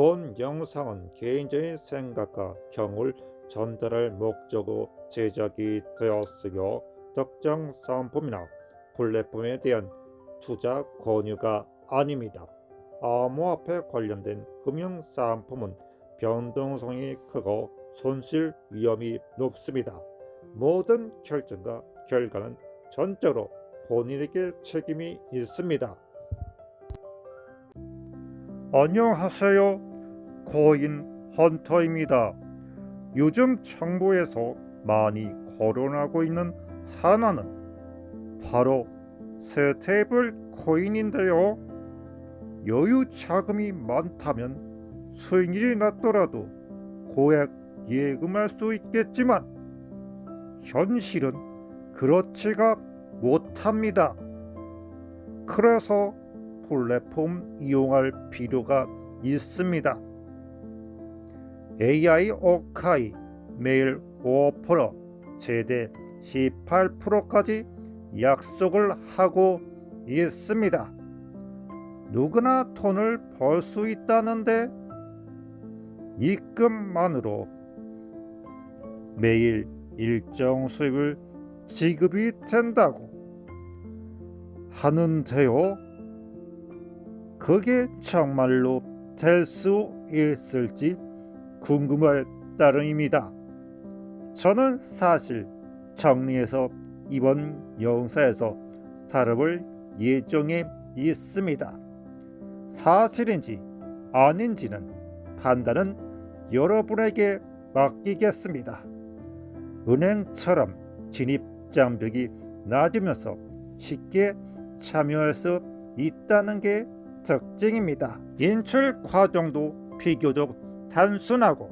본 영상은 개인적인 생각과 경을 전달할 목적으로 제작이 되었으며 특정 상품이나 플랫폼에 대한 투자 권유가 아닙니다. 암호화폐 관련된 금융 상품은 변동성이 크고 손실 위험이 높습니다. 모든 결정과 결과는 전적으로 본인에게 책임이 있습니다. 안녕하세요. 코인 헌터입니다. 요즘 정부에서 많이 거론하고 있는 하나는 바로 스테이블 코인인데요. 여유 자금이 많다면 수익률이 낮더라도 고액 예금할 수 있겠지만 현실은 그렇지가 못합니다. 그래서 플랫폼 이용할 필요가 있습니다. AI 오카이 매일 5% 최대 18%까지 약속을 하고 있습니다. 누구나 돈을 벌 수 있다는데 입금만으로 매일 일정 수익을 지급이 된다고 하는데요. 그게 정말로 될 수 있을지 궁금할 따름입니다. 저는 사실 정리해서 이번 영상에서 다뤄볼 예정에 있습니다. 사실인지 아닌지는 판단은 여러분에게 맡기겠습니다. 은행처럼 진입 장벽이 낮으면서 쉽게 참여할 수 있다는 게 특징입니다. 인출 과정도 비교적 단순하고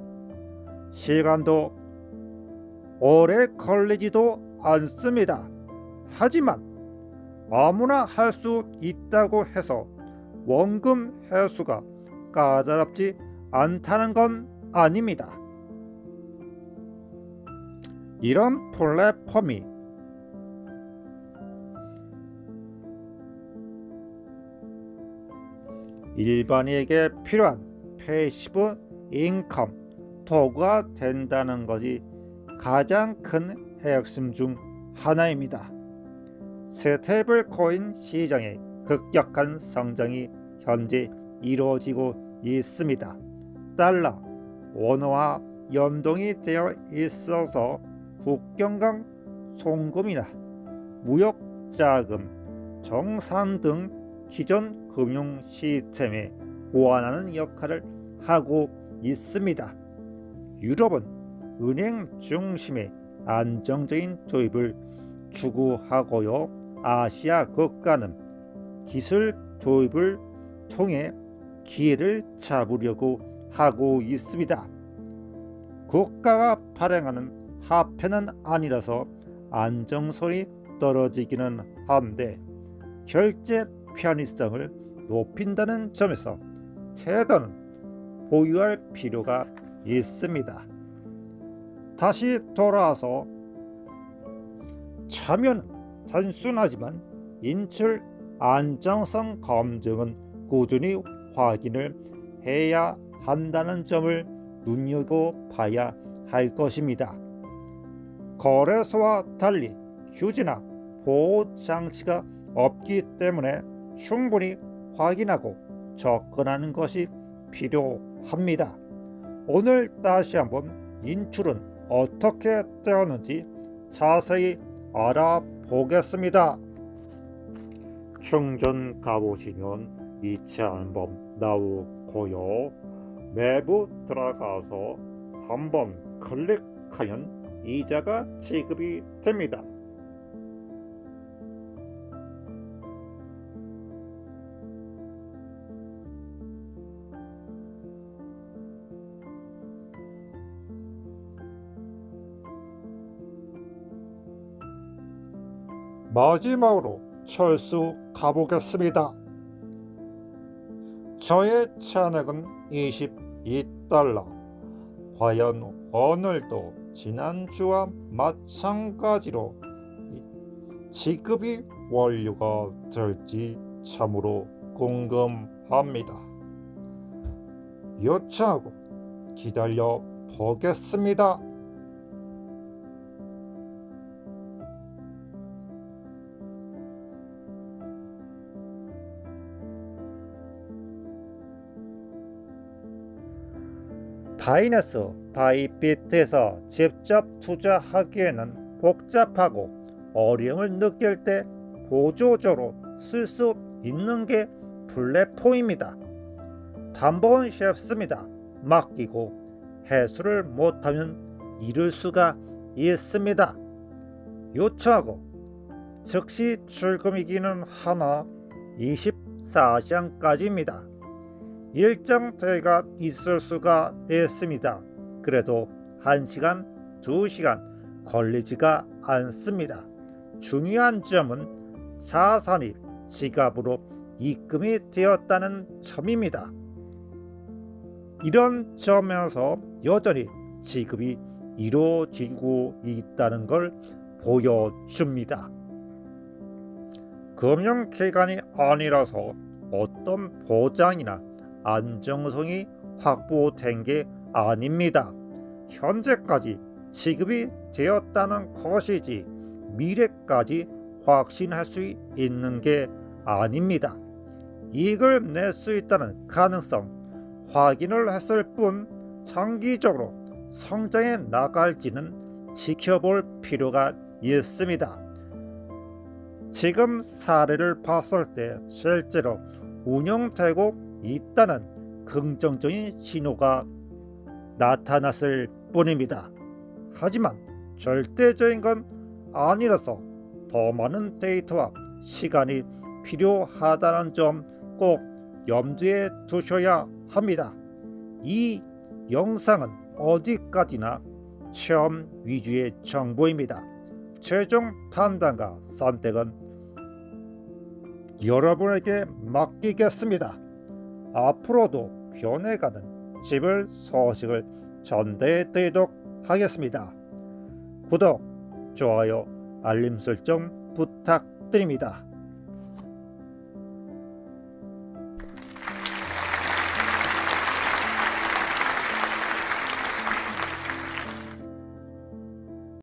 시간도 오래 걸리지도 않습니다. 하지만 아무나 할 수 있다고 해서 원금 회수가 까다롭지 않다는 건 아닙니다. 이런 플랫폼이 일반인에게 필요한 패시브 인컴 도구가 된다는 것이 가장 큰 핵심 중 하나입니다. 스테이블 코인 시장의 급격한 성장이 현재 이루어지고 있습니다. 달러, 원화와 연동이 되어 있어서 국경간 송금이나 무역 자금, 정산 등 기존 금융 시스템에 보완하는 역할을 하고 있습니다. 유럽은 은행 중심의 안정적인 도입을 추구하고요. 아시아 국가는 기술 도입을 통해 기회를 잡으려고 하고 있습니다. 국가가 발행하는 화폐는 아니라서 안정성이 떨어지기는 한데 결제 편의성을 높인다는 점에서 테더는 보유할 필요가 있습니다. 다시 돌아와서 참여는 단순하지만 인출 안정성 검증은 꾸준히 확인을 해야 한다는 점을 눈여겨봐야 할 것입니다. 거래소와 달리 휴지나 보호 장치가 없기 때문에 충분히 확인하고 접근하는 것이 필요합니다. 오늘 다시 한번 인출은 어떻게 되었는지 자세히 알아보겠습니다. 충전 가보시면 이체 앨범 나오고요. 매부 들어가서 한번 클릭하면 이자가 지급이 됩니다. 마지막으로 철수 가보겠습니다. 저의 잔액은 22달러. 과연 오늘도 지난주와 마찬가지로 지급이 완료가 될지 참으로 궁금합니다. 요청하고 기다려 보겠습니다. 바이너스 바이비트에서 직접 투자하기에는 복잡하고 어려움을 느낄 때 보조적으로 쓸 수 있는 게 플랫폼입니다. 방법은 쉽습니다. 맡기고 해수를 못하면 잃을 수가 있습니다. 요청하고 즉시 출금이기는 하나 24시간까지입니다. 일정대가 있을 수가 있습니다. 그래도 1시간, 2시간 걸리지가 않습니다. 중요한 점은 자산이 지갑으로 입금이 되었다는 점입니다. 이런 점에서 여전히 지급이 이루어지고 있다는 걸 보여줍니다. 금융기관이 아니라서 어떤 보장이나 안정성이 확보된 게 아닙니다. 현재까지 지급이 되었다는 것이지 미래까지 확신할 수 있는 게 아닙니다. 이익을 낼 수 있다는 가능성 확인을 했을 뿐 장기적으로 성장해 나갈지는 지켜볼 필요가 있습니다. 지금 사례를 봤을 때 실제로 운영되고 있다는 긍정적인 신호가 나타났을 뿐입니다. 하지만 절대적인 건 아니라서 더 많은 데이터와 시간이 필요하다는 점 꼭 염두에 두셔야 합니다. 이 영상은 어디까지나 체험 위주의 정보입니다. 최종 판단과 선택은 여러분에게 맡기겠습니다. 앞으로도 변해가는 집을 소식을 전달해 드리도록 하겠습니다. 구독, 좋아요, 알림 설정 부탁드립니다.